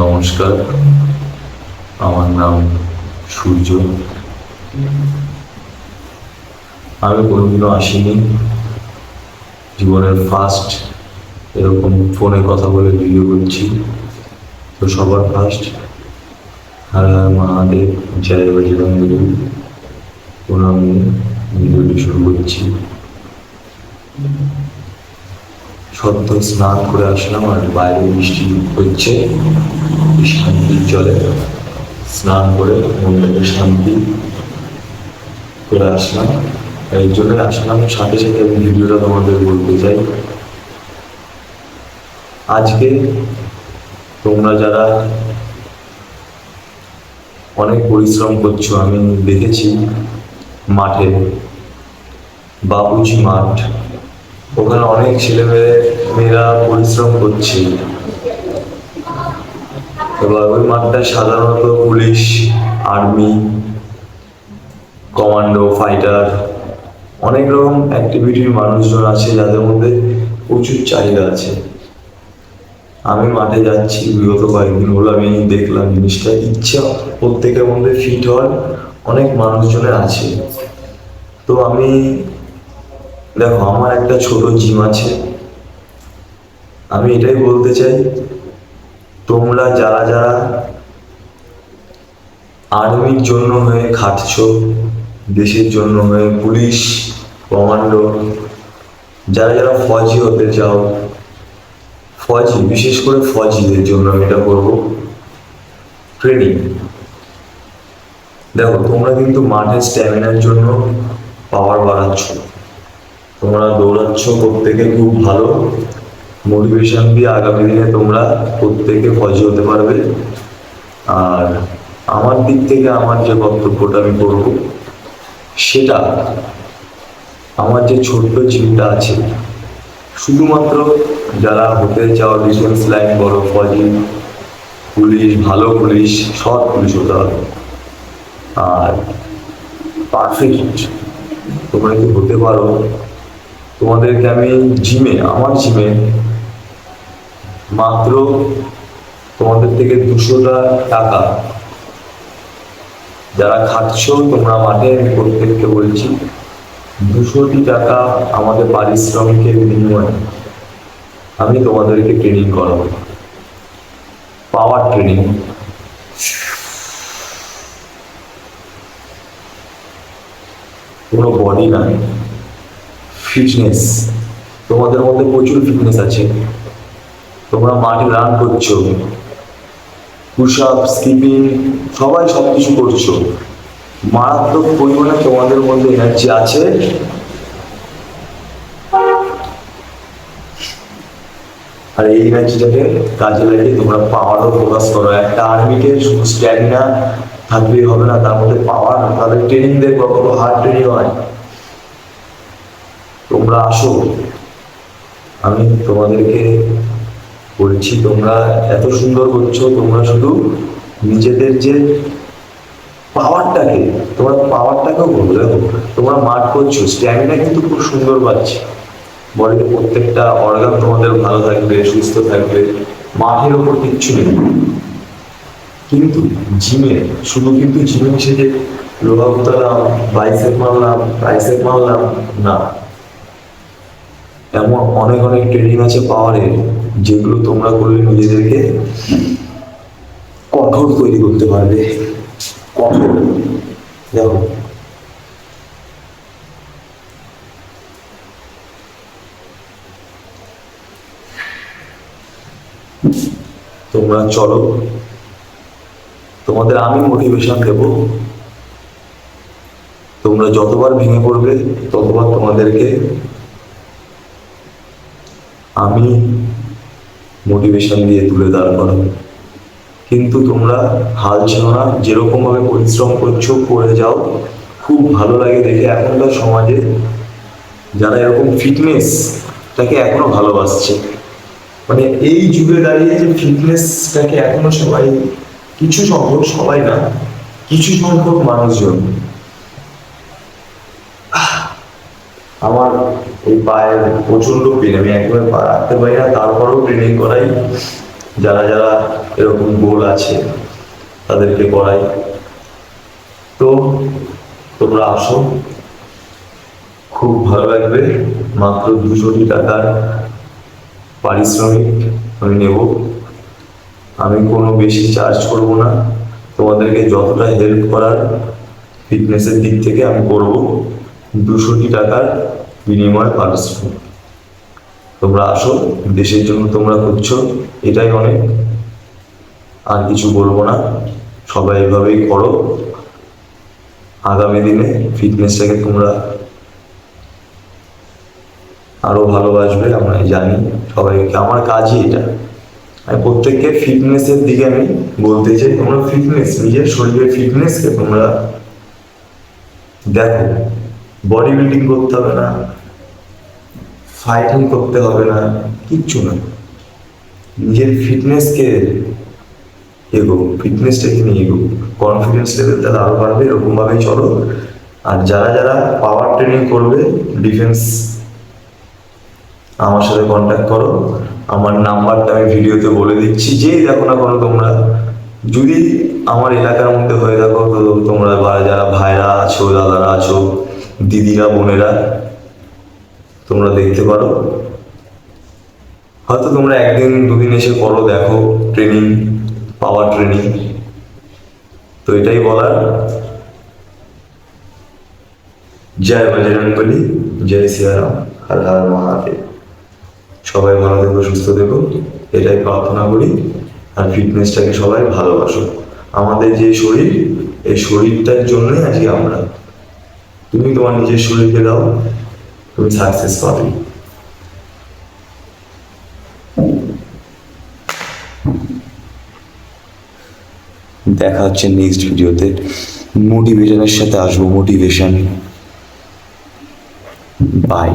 নমস্কার, আমার নাম সূর্য। আমি কোনোদিনও আসিনি। জীবনের ফার্স্ট এরকম ফোনে কথা বলে ভিডিও করছি। তো সবার ফার্স্ট হর মহাদেব, জয় বজরঙ্গী প্রণাম নিয়ে ভিডিওটি শুরু করছি। সদ্য স্নান করে আসলাম আর বাইরে বৃষ্টি হচ্ছে শান্তির জলে স্নান করে মনটাকে শান্তি করে আসলাম। এই জন্য আসলাম, সাথে সাথে আমি ভিডিওটা তোমাদের বলতে চাই। আজকে তোমরা যারা অনেক পরিশ্রম করছ, আমি দেখেছি মাঠে, বাবুজি মাঠ। ওখানে অনেক ছেলে মেয়ে মেয়েরা পরিশ্রম করছে। এবার ওই মাঠটায় সাধারণত পুলিশ, আর্মি, কমান্ডো, ফাইটার, অনেক রকম অ্যাক্টিভিটির মানুষজন আছে যাদের মধ্যে প্রচুর চাহিদা আছে। আমি মাঠে যাচ্ছি, বিগত কয়েকদিন হলো আমি দেখলাম জিনিসটা, ইচ্ছা প্রত্যেকের মধ্যে ফিট হওয়ার অনেক মানুষজনের আছে। তো আমি দেখো, আমার একটা ছোট জিম আছে। আমি এটাই বলতে চাই, তোমরা যারা যারা আর্মির জন্য হয়ে খাটছো, দেশের জন্য হয়ে, পুলিশ, কমান্ডো, যারা যারা ফৌজি হতে চাও, ফৌজি, বিশেষ করে ফৌজিদের জন্য আমি এটা করব। ট্রেনিং দেখো, তোমরা কিন্তু মাঠে স্ট্যামিনার জন্য পাওয়ার বাড়াচ্ছ। তোমরা দৌড়াচ্ছ প্রত্যেকে খুব ভালো। মোটিভেশন দিয়ে আগামী দিনে তোমরা প্রত্যেকে ফজি হতে পারবে। আর আমার দিক থেকে আমার যে বক্তব্যটা আমি করব, সেটা আমার যে ছোট্ট জিমটা আছে, শুধুমাত্র যারা হতে চাও ডিফেন্স লাইন বড় ফজি, পুলিশ, ভালো পুলিশ, সৎ পুলিশ হতে হবে। আর পারফেক্ট তোমরা কি হতে পারো তোমাদেরকে আমি জিমে আমার জিমে মাত্র তোমাদের থেকে দুশোটা টাকা যারা খাচ্ছ, তোমরা মাঠে, আমি প্রত্যেককে বলছি, দুশোটি টাকা আমাদের পারিশ্রমিকের বিনিময়ে আমি তোমাদেরকে ট্রেনিং করাবো। পাওয়ার ট্রেনিং কোনো বডি নাই। ফিটনেস তোমাদের মধ্যে প্রচুর ফিটনেস আছে। তোমরা মাঠে রান করছ। পুশ আপ স্কিপিং সবাই সব কিছু করছ। মারাত্মক পরিমাণে তোমাদের মধ্যে এনার্জি আছে। আর এই এনার্জিটাকে কাজে লাগিয়ে তোমরা পাওয়ারও ফোকাস করো। একটা আর্মিকে শুধু স্ট্যামিনা থাকলেই হবে না, তার মধ্যে পাওয়ার তাদের ট্রেনিং দেখব কত হার্ড ট্রেনিং হয়। তোমরা আসো। আমি তোমাদেরকে বলছি, তোমরা এত সুন্দর করছ, তোমরা শুধু নিজেদের যে পাওয়ারটাকে তোমার পাওয়ারটাকেও বলো দেখো, তোমরা মাঠ করছ স্ট্যামিনা কিন্তু খুব সুন্দর পাচ্ছি। বডিতে প্রত্যেকটা অর্গান তোমাদের ভালো থাকবে, সুস্থ থাকবে, মাঠের ওপর কিচ্ছু নেই। কিন্তু জিমে, শুধু কিন্তু জিমে এসে যে লোহা উতালাম বাইসেপ মারলাম ট্রাইসেপ মারলাম, না। এমন অনেক অনেক ট্রেনিং আছে পাওয়ারের যেগুলো তোমরা করলে নিজেদেরকে কঠোর তৈরি করতে পারবে। কঠোর। দেখো। তোমরা চলো। তোমাদের আমি মোটিভেশন দেব। তোমরা যতবার ভেঙে পড়বে, ততবার তোমাদেরকে আমি মোটিভেশন দিয়ে তুলে দাঁড় করাবো কিন্তু তোমরা হাল ছিল না যেরকম ভাবে পরিশ্রম করছ, করে যাও। খুব ভালো লাগে দেখে এখনকার সমাজে যারা এরকম ফিটনেসটাকে এখনও ভালোবাসছে। মানে এই যুগে দাঁড়িয়ে যে ফিটনেসটাকে এখনও সবাই, কিছু সংখ্যক সবাই না, কিছু সংখ্যক মানুষজন আমার এই পায়ের প্রচণ্ড পেন আমি একবার পা রাখতে পারি না, তারপরেও ট্রেনিং করাই। যারা যারা এরকম গোল আছে, তাদেরকে করাই। তো, তোমরা আসো। খুব ভালো লাগবে। মাত্র দুশোটি টাকার পারিশ্রমিক আমি নেব। আমি কোনো বেশি চার্জ করব না। তোমাদেরকে যতটা হেল্প করার ফিটনেসের দিক থেকে আমি করব। দুশোটি টাকার বিনিময় পারিশ্রমিক তোমরা আসো, দেশের জন্য তোমরা করছ এটাই অনেক। আর কিছু বলব না, সবাই এভাবেই করো। আগামী দিনে ফিটনেসটাকে তোমরা আরও ভালোবাসবে, আমরা জানি সবাইকে। আমার কাজই এটা। আমি প্রত্যেককে ফিটনেসের দিকে আমি বলতে চাই, তোমরা ফিটনেস, নিজের শরীরের ফিটনেসকে তোমরা দেখো। বডি বিল্ডিং করতে হবে না ফাইটিং করতে হবে না, কিচ্ছু না। নিজের ফিটনেসকে এগো ফিটনেসটাকে নিয়ে এগো কনফিডেন্স লেভেল তাহলে আরও বাড়বে এরকমভাবেই চলো। আর যারা যারা পাওয়ার ট্রেনিং করবে ডিফেন্স আমার সাথে কন্ট্যাক্ট করো। আমার নাম্বারটা আমি ভিডিওতে বলে দিচ্ছি। যেই দেখো না কোনো তোমরা, যদি আমার এলাকার মধ্যে হয়ে থাকো, তো তোমরা যারা ভাইরা আছো, দাদারা আছো দিদিরা, বোনেরা, তোমরা দেখতে পারো। হয়তো তোমরা একদিন, দুদিন এসে করো দেখো ট্রেনিং পাওয়ার ট্রেনিং তো এটাই বলার। জয় বজরঙ্গলি জয় সিয়ারাম, হর হর মহাদেব। সবাই ভালো থেকো, সুস্থ থেকো। এটাই প্রার্থনা করি। আর ফিটনেসটাকে সবাই ভালোবাসো। আমাদের যে শরীর, এই শরীরটার জন্যই আজকে আমরা তুমি তোমার নিজের শরীরকে দাও, তুমি সাকসেস পাবে। দেখা হচ্ছে নেক্সট ভিডিওতে মোটিভেশনের সাথে আসব মোটিভেশন বাই